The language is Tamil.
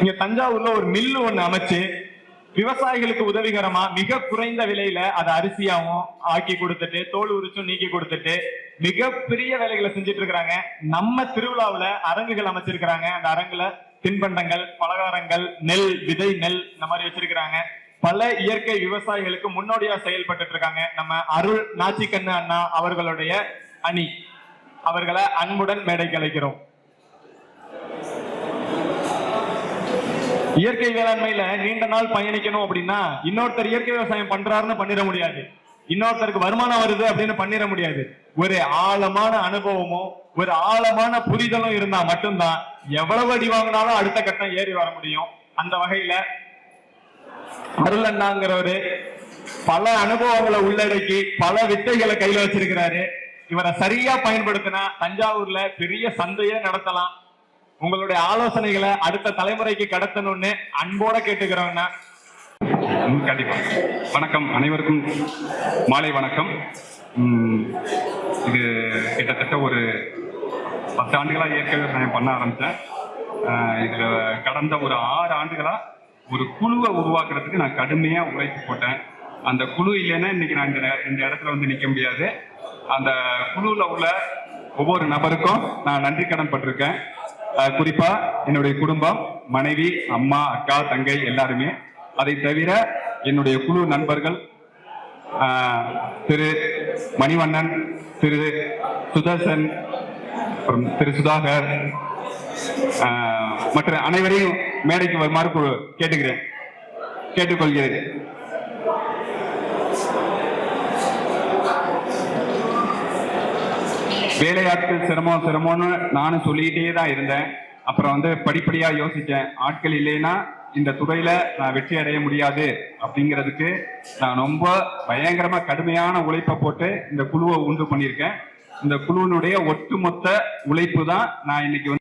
இங்க தஞ்சாவூர்ல ஒரு மில்லு ஒண்ணு அமைச்சு விவசாயிகளுக்கு உதவிகரமா மிக குறைந்த விலையில அதை அரிசியாவும் ஆக்கி கொடுத்துட்டு தோல் உரிச்சும் நீக்கி கொடுத்துட்டு மிகப்பெரிய வேலைகளை செஞ்சுட்டு இருக்கிறாங்க. நம்ம திருவிழாவுல அரங்குகள் அமைச்சிருக்கிறாங்க. அந்த அரங்குல தின்பண்டங்கள் பலகாரங்கள் நெல் விதை நெல் இந்த மாதிரி வச்சிருக்கிறாங்க. பல இயற்கை விவசாயிகளுக்கு முன்னோடியா செயல்பட்டு இருக்காங்க. நம்ம அருள் நாச்சிக்கண்ணு அண்ணா அவர்களுடைய அணி. அவர்களை அன்புடன் மேடைக்கு அழைக்கிறோம். இயற்கை வேளாண்மையில நீண்ட நாள் பயணிக்கணும் அப்படின்னா இன்னொருத்தர் இயற்கை விவசாயம் பண்றாருன்னு பண்ணிட முடியாது. இன்னொருத்தருக்கு வருமானம் வருது அப்படின்னு பண்ணிட முடியாது. ஒரு ஆழமான அனுபவமும் ஒரு ஆழமான புரிதலும் இருந்தா மட்டும்தான் எவ்வளவு அடி வாங்கினாலும் அடுத்த கட்டம் ஏறி வர முடியும். அந்த வகையில அருள் அண்ணாங்கிறவரு பல அனுபவங்களை உள்ளடக்கி பல வித்தைகளை கையில வச்சிருக்கிறாரு. இவரை சரியா பயன்படுத்தினா தஞ்சாவூர்ல பெரிய சந்தையே நடத்தலாம். உங்களுடைய ஆலோசனைகளை அடுத்த தலைமுறைக்கு கடத்தணும்னு அன்போட கேட்டுக்கிறோம்னா. கண்டிப்பா. வணக்கம் அனைவருக்கும். மாலை வணக்கம். இது கிட்டத்தட்ட ஒரு பத்து ஆண்டுகளா இயற்கை விவசாயம் பண்ண ஆரம்பித்தேன் இதுல கடந்த ஒரு ஆறு ஆண்டுகளா ஒரு குழுவை உருவாக்குறதுக்கு நான் கடுமையா உழைப்பு போட்டேன். அந்த குழு இல்லைன்னா இன்னைக்கு நான் இந்த இந்த இடத்துல வந்து நிக்க முடியாது. அந்த குழுவில் உள்ள ஒவ்வொரு நபருக்கும் நான் நன்றி கடன் பட்டிருக்கேன். குறிப்பா என்னுடைய குடும்பம் மனைவி அம்மா அக்கா தங்கை எல்லாருமே. அதை தவிர என்னுடைய குழு நண்பர்கள் திரு மணிவண்ணன் திரு சுதர்சன் அப்புறம் திரு சுதாகர் மற்ற அனைவரையும் மேடைக்கு வருமாறு கேட்டுக்கிறேன் கேட்டுக்கொள்கிறேன். வேலையாட்கள் சிரமம் சிரமம்னு நானும் சொல்லிக்கிட்டே தான் இருந்தேன். அப்புறம் வந்து படிப்படியா யோசிச்சேன். ஆட்கள் இல்லைன்னா இந்த துறையில நான் வெற்றி அடைய முடியாது அப்படிங்கிறதுக்கு நான் ரொம்ப பயங்கரமா கடுமையான உழைப்பை போட்டு இந்த குழுவை உண்டு பண்ணியிருக்கேன். இந்த குழுவினுடைய ஒட்டுமொத்த உழைப்பு தான் நான் இன்னைக்கு வந்து